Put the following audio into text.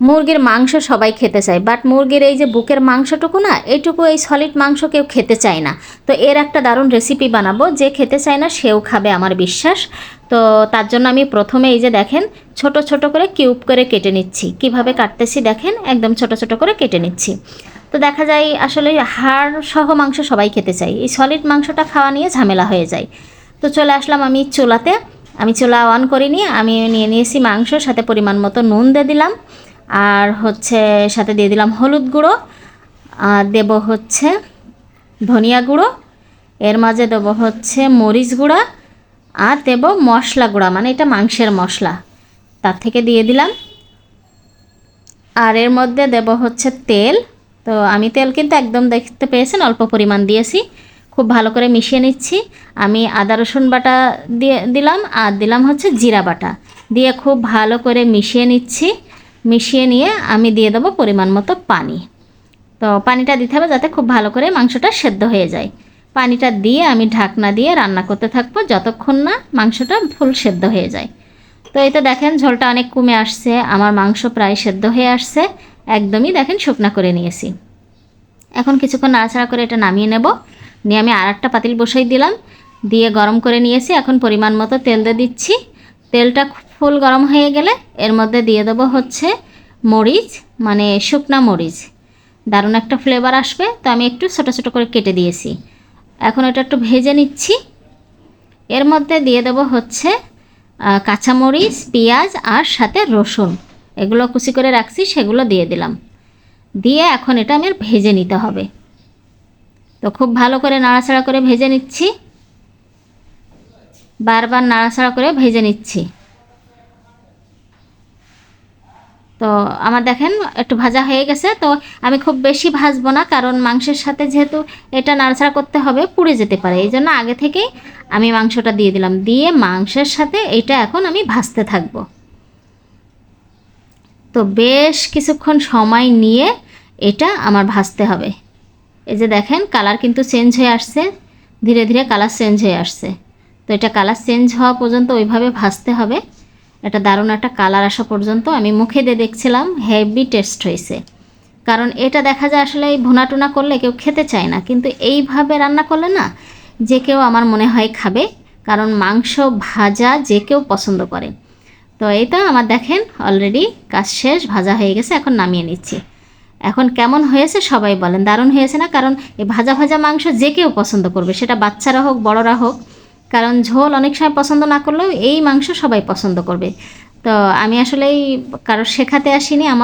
মুরগির মাংস সবাই খেতে চায় বাট মুরগির এই যে বুকের মাংসটুকু না, এইটুকু এই সলিড মাংস কেউ খেতে চায় না। তো এর একটা দারুণ রেসিপি বানাবো, যে খেতে চায় না সেও খাবে আমার বিশ্বাস। তো তার জন্য আমি প্রথমে এই যে দেখেন, ছোট ছোট করে কিউব করে কেটে নিচ্ছি। কীভাবে কাটতেছি দেখেন, একদম ছোট ছোট করে কেটে নিচ্ছি। তো দেখা যায় আসলে হাড় সহ মাংস সবাই খেতে চায়। এই সলিড মাংসটা খাওয়া নিয়ে ঝামেলা হয়ে যায়। তো চলে আসলাম আমি চুলাতে। আমি চুলা অন করিনি, আমি নিয়ে নিয়েছি মাংস, সাথে পরিমাণ মতো নুন দিয়ে দিলাম। আর হচ্ছে সাথে দিয়ে দিলাম হলুদ গুঁড়ো, আর দেব হচ্ছে ধনিয়া গুঁড়ো, এর মাঝে দেবো হচ্ছে মরিচ গুঁড়া, আর দেব মশলা গুঁড়া মানে এটা মাংসের মশলা, তার থেকে দিয়ে দিলাম। আর এর মধ্যে দেব হচ্ছে তেল, তো আমি তেল কিন্তু একদম দেখতে পেয়েছেন অল্প পরিমাণ দিয়েছি, খুব ভালো করে মিশিয়ে নিচ্ছি। আমি আদা, রসুন বাটা দিয়ে দিলাম, আর দিলাম হচ্ছে জিরা বাটা, দিয়ে খুব ভালো করে মিশিয়ে নিচ্ছি। মিশিয়ে নিয়ে আমি দিয়ে দেবো পরিমাণ মতো পানি। তো পানিটা দিতে হবে যাতে খুব ভালো করে মাংসটা সেদ্ধ হয়ে যায়। পানিটা দিয়ে আমি ঢাকনা দিয়ে রান্না করতে থাকব যতক্ষণ না মাংসটা ফুল সেদ্ধ হয়ে যায়। তো এই তো দেখেন ঝোলটা অনেক কমে আসছে, আমার মাংস প্রায় সেদ্ধ হয়ে আসছে, একদমই দেখেন শুকনা করে নিয়েছি। এখন কিছুক্ষণ নাড়াচাড়া করে এটা নামিয়ে নেব। নিয়ে আমি আর একটা পাতিল বসাই দিলাম, দিয়ে গরম করে নিয়েছি, এখন পরিমাণ মতো তেল দিয়ে দিচ্ছি। তেলটা ফুল গরম হয়ে গেলে এর মধ্যে দিয়ে দেবো হচ্ছে মরিচ মানে শুকনা মরিচ। দারুণ একটা ফ্লেভার আসবে, তো আমি একটু ছোটো ছোটো করে কেটে দিয়েছি। এখন এটা একটু ভেজে নিচ্ছি। এর মধ্যে দিয়ে দেবো হচ্ছে কাঁচামরিচ, পেঁয়াজ আর সাথে রসুন। এগুলো কুচি করে রাখছি, সেগুলো দিয়ে দিলাম। দিয়ে এখন এটা আমি ভেজে নিতে হবে। তো খুব ভালো করে নাড়াচাড়া করে ভেজে নিচ্ছি। বারবার নাড়াচাড়া করে ভেজে নিচ্ছি। তো আমার দেখেন একটু ভাজা হয়ে গেছে, তো আমি খুব বেশি ভাজবো না, কারণ মাংসের সাথে যেহেতু এটা নাড়াচাড়া করতে হবে, পুড়ে যেতে পারে। এই জন্য আগে থেকেই আমি মাংসটা দিয়ে দিলাম। দিয়ে মাংসের সাথে এটা এখন আমি ভাজতে থাকব। তো বেশ কিছুক্ষণ সময় নিয়ে এটা আমার ভাজতে হবে। এই যে দেখেন, কালার কিন্তু চেঞ্জ হয়ে আসছে, ধীরে ধীরে কালার চেঞ্জ হয়ে আসছে। তো এটা কালার চেঞ্জ হওয়া পর্যন্ত ওইভাবে ভাজতে হবে। এটা দারুণ একটা কালার আসা পর্যন্ত আমি মুখে দিয়ে দেখছিলাম হেভি টেস্ট হয়েছে। কারণ এটা দেখা যায় আসলে এই ভুনা টুনা করলে কেউ খেতে চায় না, কিন্তু এইভাবে রান্না করলে না, যে কেউ আমার মনে হয় খাবে, কারণ মাংস ভাজা যে কেউ পছন্দ করে। তো এই তো আমার দেখেন অলরেডি কাজ শেষ, ভাজা হয়ে গেছে, এখন নামিয়ে নিচ্ছি। এখন কেমন হয়েছে সবাই বলেন, দারুণ হয়েছে না? কারণ এই ভাজা ভাজা মাংস যে কেউ পছন্দ করবে, সেটা বাচ্চারা হোক, বড়রা হোক কারণ ঝোল অনেক সময় পছন্দ না করলেও এই মাংস সবাই পছন্দ করবে। তো আমি আসলে কারও শেখাতে আসিনি, আমার